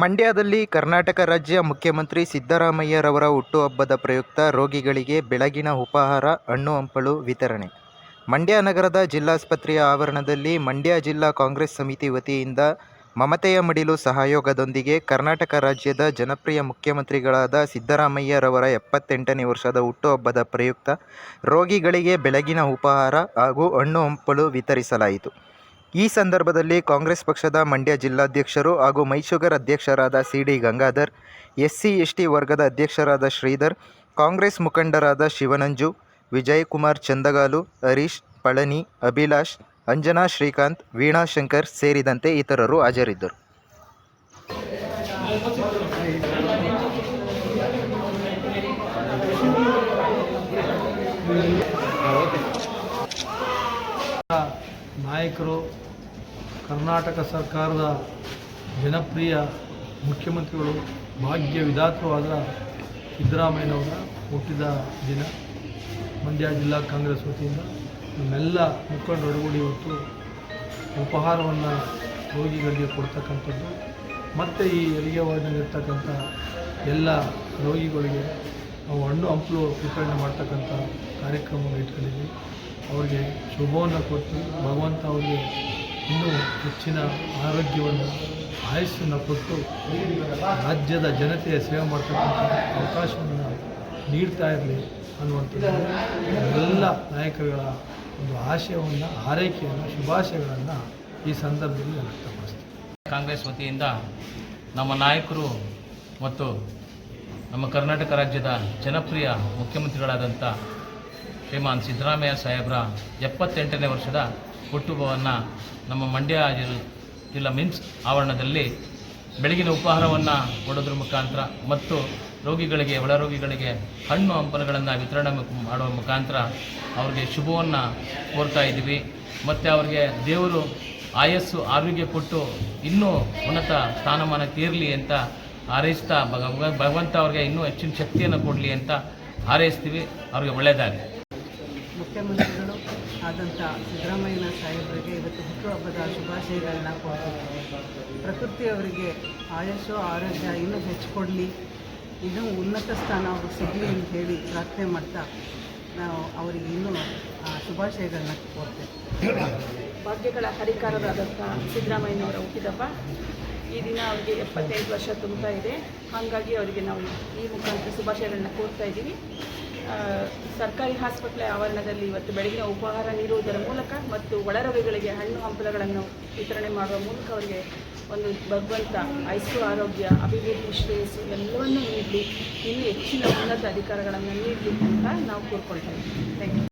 ಮಂಡ್ಯದಲ್ಲಿ ಕರ್ನಾಟಕ ರಾಜ್ಯ ಮುಖ್ಯಮಂತ್ರಿ ಸಿದ್ದರಾಮಯ್ಯರವರ ಹುಟ್ಟುಹಬ್ಬದ ಪ್ರಯುಕ್ತ ರೋಗಿಗಳಿಗೆ ಬೆಳಗಿನ ಉಪಹಾರ, ಹಣ್ಣು ಹಂಪಲು ವಿತರಣೆ. ಮಂಡ್ಯ ನಗರದ ಜಿಲ್ಲಾಸ್ಪತ್ರೆಯ ಆವರಣದಲ್ಲಿ ಮಂಡ್ಯ ಜಿಲ್ಲಾ ಕಾಂಗ್ರೆಸ್ ಸಮಿತಿ ವತಿಯಿಂದ ಮಮತೆಯ ಮಡಿಲು ಸಹಯೋಗದೊಂದಿಗೆ ಕರ್ನಾಟಕ ರಾಜ್ಯದ ಜನಪ್ರಿಯ ಮುಖ್ಯಮಂತ್ರಿಗಳಾದ ಸಿದ್ದರಾಮಯ್ಯರವರ ಎಪ್ಪತ್ತೆಂಟನೇ ವರ್ಷದ ಹುಟ್ಟುಹಬ್ಬದ ಪ್ರಯುಕ್ತ ರೋಗಿಗಳಿಗೆ ಬೆಳಗಿನ ಉಪಹಾರ ಹಾಗೂ ಹಣ್ಣು ಹಂಪಲು ವಿತರಿಸಲಾಯಿತು. ಈ ಸಂದರ್ಭದಲ್ಲಿ ಕಾಂಗ್ರೆಸ್ ಪಕ್ಷದ ಮಂಡ್ಯ ಜಿಲ್ಲಾಧ್ಯಕ್ಷರು ಹಾಗೂ ಮೈಶುಗರ್ ಅಧ್ಯಕ್ಷರಾದ C D Gangadhar, SC, ST ವರ್ಗದ ಅಧ್ಯಕ್ಷರಾದ ಶ್ರೀಧರ್, ಕಾಂಗ್ರೆಸ್ ಮುಖಂಡರಾದ ಶಿವನಂಜು, ವಿಜಯಕುಮಾರ್ ಚಂದಗಾಲು, ಹರೀಶ್ ಪಳನಿ, ಅಭಿಲಾಷ್, ಅಂಜನಾ ಶ್ರೀಕಾಂತ್, ವೀಣಾ ಶಂಕರ್ ಸೇರಿದಂತೆ ಇತರರು ಹಾಜರಿದ್ದರು. ನಾಯಕರು, ಕರ್ನಾಟಕ ಸರ್ಕಾರದ ಜನಪ್ರಿಯ ಮುಖ್ಯಮಂತ್ರಿಗಳು, ಭಾಗ್ಯ ವಿಧಾತವಾದ ಸಿದ್ದರಾಮಯ್ಯನವರ ಹುಟ್ಟಿದ ದಿನ, ಮಂಡ್ಯ ಜಿಲ್ಲಾ ಕಾಂಗ್ರೆಸ್ ವತಿಯಿಂದ ನಮ್ಮೆಲ್ಲ ಮುಖಂಡರೊಡಗೂಡಿ ಇವತ್ತು ಉಪಹಾರವನ್ನು ರೋಗಿಗಳಿಗೆ ಕೊಡ್ತಕ್ಕಂಥದ್ದು, ಮತ್ತು ಈ ಹೆರಿಗೆ ವಾರ್ಡ್ನಲ್ಲಿರ್ತಕ್ಕಂಥ ಎಲ್ಲ ರೋಗಿಗಳಿಗೆ ನಾವು ಹಣ್ಣು ಹಂಪಲು ವಿತರಣೆ ಮಾಡ್ತಕ್ಕಂಥ ಕಾರ್ಯಕ್ರಮವನ್ನು ಇಟ್ಕೊಂಡಿದ್ವಿ. ಅವರಿಗೆ ಶುಭವನ್ನು ಕೊಟ್ಟು ಭಗವಂತ ಅವರಿಗೆ ಇನ್ನೂ ಹೆಚ್ಚಿನ ಆರೋಗ್ಯವನ್ನು, ಆಯಸ್ಸನ್ನು ಕೊಟ್ಟು ರಾಜ್ಯದ ಜನತೆಯ ಸೇವೆ ಮಾಡ್ತಕ್ಕಂಥ ಅವಕಾಶವನ್ನು ನೀಡ್ತಾ ಇರಲಿ ಅನ್ನುವಂಥದ್ದು ಎಲ್ಲ ನಾಯಕರುಗಳ ಒಂದು ಆಶಯವನ್ನು ಆರೈಕೆಯನ್ನು ಶುಭಾಶಯಗಳನ್ನು ಈ ಸಂದರ್ಭದಲ್ಲಿ ನಾನು ಕಾಂಗ್ರೆಸ್ ವತಿಯಿಂದ ನಮ್ಮ ನಾಯಕರು ಮತ್ತು ನಮ್ಮ ಕರ್ನಾಟಕ ರಾಜ್ಯದ ಜನಪ್ರಿಯ ಮುಖ್ಯಮಂತ್ರಿಗಳಾದಂಥ ಶ್ರೀಮಾನ್ ಸಿದ್ದರಾಮಯ್ಯ ಸಾಹೇಬರ ಎಪ್ಪತ್ತೆಂಟನೇ ವರ್ಷದ ಹುಟ್ಟುಹಬ್ಬವನ್ನು ನಮ್ಮ ಮಂಡ್ಯ ಜಿಲ್, ಜಿಲ್ಲಾ ಮಿನ್ಸ್ ಆವರಣದಲ್ಲಿ ಬೆಳಗಿನ ಉಪಹಾರವನ್ನು ಕೊಡೋದ್ರ ಮುಖಾಂತರ ಮತ್ತು ರೋಗಿಗಳಿಗೆ ಒಳರೋಗಿಗಳಿಗೆ ಹಣ್ಣು ಹಂಪಲುಗಳನ್ನು ವಿತರಣೆ ಮಾಡುವ ಮುಖಾಂತರ ಅವ್ರಿಗೆ ಶುಭವನ್ನು ಕೋರ್ತಾ ಇದ್ದೀವಿ. ಮತ್ತು ಅವ್ರಿಗೆ ದೇವರು ಆಯಸ್ಸು, ಆರೋಗ್ಯ ಕೊಟ್ಟು ಇನ್ನೂ ಉನ್ನತ ಸ್ಥಾನಮಾನ ತೀರಲಿ ಅಂತ ಹಾರೈಸ್ತಾ ಭಗವ- ಭಗವಂತ ಅವ್ರಿಗೆ ಇನ್ನೂ ಹೆಚ್ಚಿನ ಶಕ್ತಿಯನ್ನು ಕೊಡಲಿ ಅಂತ ಹಾರೈಸ್ತೀವಿ. ಅವ್ರಿಗೆ ಒಳ್ಳೆಯದಾಗಲಿ ಮುಖ್ಯಮಂತ್ರಿಗಳು ಆದಂಥ ಸಿದ್ದರಾಮಯ್ಯನ ಸಾಹೇಬರಿಗೆ ಇವತ್ತು ಹುಟ್ಟುಹಬ್ಬದ ಶುಭಾಶಯಗಳನ್ನ ಕೊಡ್ತೀವಿ ಪ್ರಕೃತಿಯವರಿಗೆ ಆಯಸ್ಸು, ಆರೋಗ್ಯ ಇನ್ನೂ ಹೆಚ್ಚಿಕೊಡಲಿ ಇನ್ನೂ ಉನ್ನತ ಸ್ಥಾನ ಅವ್ರಿಗೆ ಸಿಗಲಿ ಅಂತ ಹೇಳಿ ಪ್ರಾರ್ಥನೆ ಮಾಡ್ತಾ ನಾವು ಅವರಿಗೆ ಇನ್ನೂ ಶುಭಾಶಯಗಳನ್ನ ಕೊಡ್ತೇವೆ ಭಾಗ್ಯಗಳ ಹರಿಕಾರರಾದಂಥ ಸಿದ್ದರಾಮಯ್ಯನವರ ಹುಟ್ಟಿದಪ್ಪ ಈ ದಿನ ಅವರಿಗೆ ಎಪ್ಪತ್ತೈದು ವರ್ಷ ತುಂಬ್ತಾ ಇದೆ. ಹಾಗಾಗಿ ಅವರಿಗೆ ನಾವು ಈ ಮುಖಾಂತರ ಶುಭಾಶಯಗಳನ್ನ ಕೋರ್ತಾ ಇದ್ದೀವಿ. ಸರ್ಕಾರಿ ಆಸ್ಪತ್ರೆ ಆವರಣದಲ್ಲಿ ಇವತ್ತು ಬೆಳಗಿನ ಉಪಹಾರ ನೀಡುವುದರ ಮೂಲಕ ಮತ್ತು ಒಳರೋಗಿಗಳಿಗೆ ಹಣ್ಣು ಹಂಪಲಗಳನ್ನು ವಿತರಣೆ ಮಾಡುವ ಮೂಲಕ ಅವರಿಗೆ ಒಂದು ಭಗವಂತ ಐಸು ಆರೋಗ್ಯ, ಅಭಿವೃದ್ಧಿ ಶ್ರೇಯಸ್ಸು ಎಲ್ಲವನ್ನೂ ನೀಡಲಿ ಇನ್ನೂ ಹೆಚ್ಚಿನ ಉನ್ನತ ಅಧಿಕಾರಗಳನ್ನು ನೀಡಲಿ ಅಂತ ನಾವು ಕೋರ್ಕೊಳ್ತೇವೆ ಥ್ಯಾಂಕ್ ಯು